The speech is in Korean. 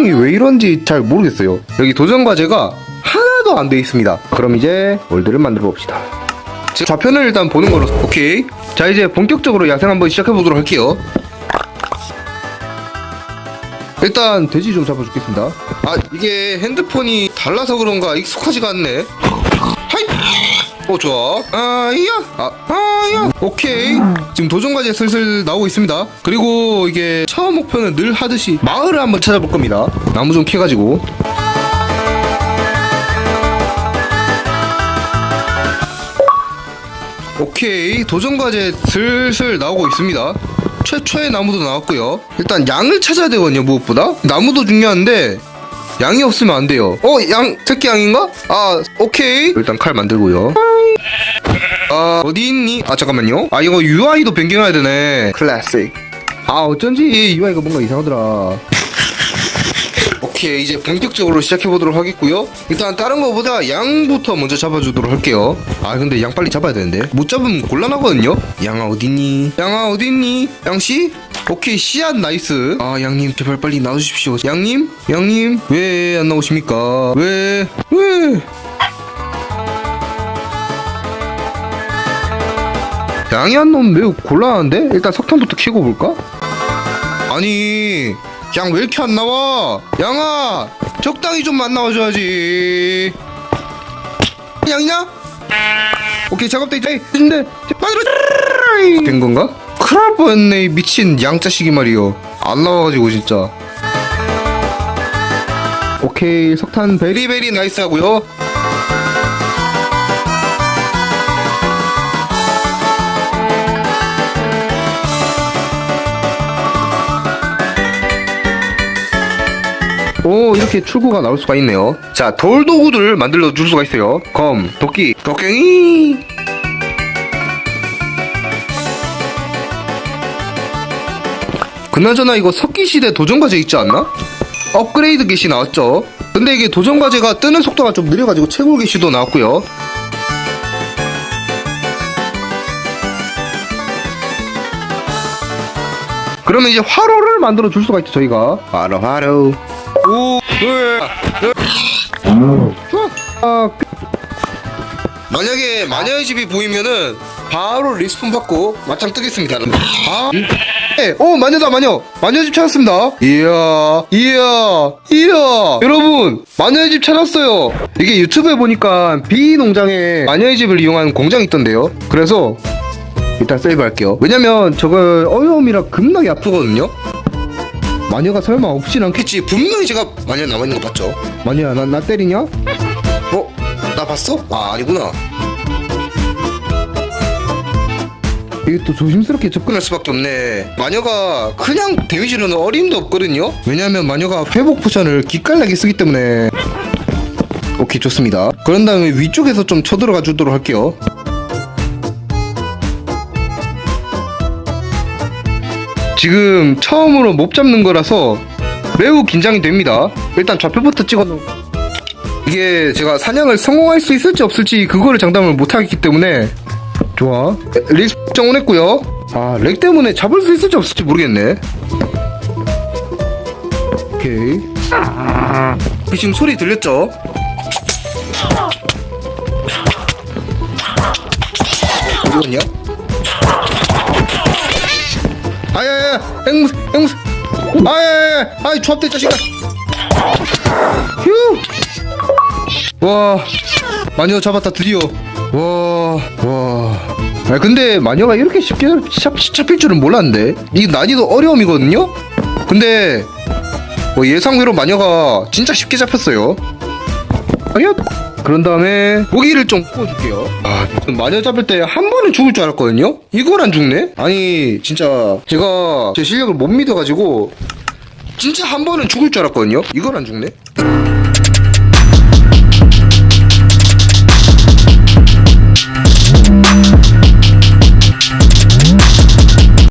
세팅이 왜 이런지 잘 모르겠어요. 여기 도전 과제가 하나도 안 돼 있습니다. 그럼 이제 월드를 만들어 봅시다. 제 좌편을 일단 보는 거로 오케이. 자 이제 본격적으로 야생 한번 시작해 보도록 할게요. 일단 돼지 좀 잡아주겠습니다. 아 이게 핸드폰이 달라서 그런가 익숙하지가 않네. 하이. 어 좋아. 아이야. 아 아야. 오케이. 지금 도전 과제 슬슬 나오고 있습니다. 그리고 이게 처음 목표는 늘 하듯이 마을을 한번 찾아볼 겁니다. 나무 좀 캐가지고. 오케이 도전 과제 슬슬 나오고 있습니다. 최초의 나무도 나왔고요. 일단 양을 찾아야 되거든요 무엇보다 나무도 중요한데 양이 없으면 안 돼요. 어 양 새끼 양인가? 아 오케이 일단 칼 만들고요. 아 어디 있니? 아 잠깐만요. 아 이거 UI도 변경해야 되네. 클래식. 아 어쩐지 UI가 뭔가 이상하더라. 오케이 이제 본격적으로 시작해 보도록 하겠고요. 일단 다른 거보다 양부터 먼저 잡아주도록 할게요. 아 근데 양 빨리 잡아야 되는데 못 잡으면 곤란하거든요. 양아 어딨니? 양아 어딨니? 양씨? 오케이 씨앗 나이스. 아 양님 제발 빨리 나와주십시오. 양님? 양님 왜 안 나오십니까? 왜? 왜? 양이 한놈 매우 곤란한데? 일단 석탄부터 키고 볼까? 아니 양 왜 이렇게 안 나와? 양아 적당히 좀 안 나와줘야지 양이냐? 오케이 작업대 이제 근데 만들어 된 건가? 큰일 날 뻔했네 이 미친 양자식이 말이요. 안 나와가지고 진짜. 오케이 석탄 베리베리 나이스 하고요. 오 이렇게 출구가 나올 수가 있네요. 자 돌도구들을 만들어 줄 수가 있어요. 검 도끼 도깽이 그나저나 이거 석기시대 도전과제 있지 않나? 업그레이드 게시 나왔죠 근데 이게 도전과제가 뜨는 속도가 좀 느려가지고 최고 게시도 나왔고요 그러면 이제 화로를 만들어 줄 수가 있죠 저희가 화로 화로 오 으, 으. 좋아 아, 그- 만약에 마녀의 집이 보이면은 바로 리스폰 받고 맞짱 뜨겠습니다 아. 네. 오 마녀다 마녀. 마녀 집 찾았습니다. 이야 이야 이야. 여러분 마녀의 집 찾았어요. 이게 유튜브에 보니까 비 농장에 마녀의 집을 이용한 공장이 있던데요. 그래서 일단 세이브 할게요. 왜냐면 저거 어려움이라 겁나게 아프거든요. 마녀가 설마 없진 않겠지? 분명히 제가 마녀 남아 있는 거 봤죠. 마녀야 나, 나 때리냐? 어? 나 봤어? 아 아니구나 이게 또 조심스럽게 접근할 수밖에 없네 마녀가 그냥 데미지로는 어림도 없거든요 왜냐면 마녀가 회복 포션을 기깔나게 쓰기 때문에 오케이 좋습니다 그런 다음에 위쪽에서 좀 쳐들어가 주도록 할게요 지금 처음으로 못 잡는 거라서 매우 긴장이 됩니다. 일단 좌표부터 찍어놓. 이게 제가 사냥을 성공할 수 있을지 없을지 그거를 장담을 못 하겠기 때문에 좋아. 리스 정원했고요. 아, 렉 때문에 잡을 수 있을지 없을지 모르겠네. 오케이. 지금 소리 들렸죠? 어디였냐? 아야야 앵무새 앵무새 아야야야 아이 조합대 자식아 휴와 마녀 잡았다 드디어 와 와. 아 근데 마녀가 이렇게 쉽게 잡, 잡힐 줄은 몰랐는데? 이 난이도 어려움이거든요? 근데 뭐 예상외로 마녀가 진짜 쉽게 잡혔어요. 아니요. 그런 다음에 고기를 좀 구워줄게요. 아 마녀 잡을 때 한 번은 죽을 줄 알았거든요? 이걸 안 죽네? 아니 진짜 제가 제 실력을 못 믿어가지고 진짜 한 번은 죽을 줄 알았거든요? 이걸 안 죽네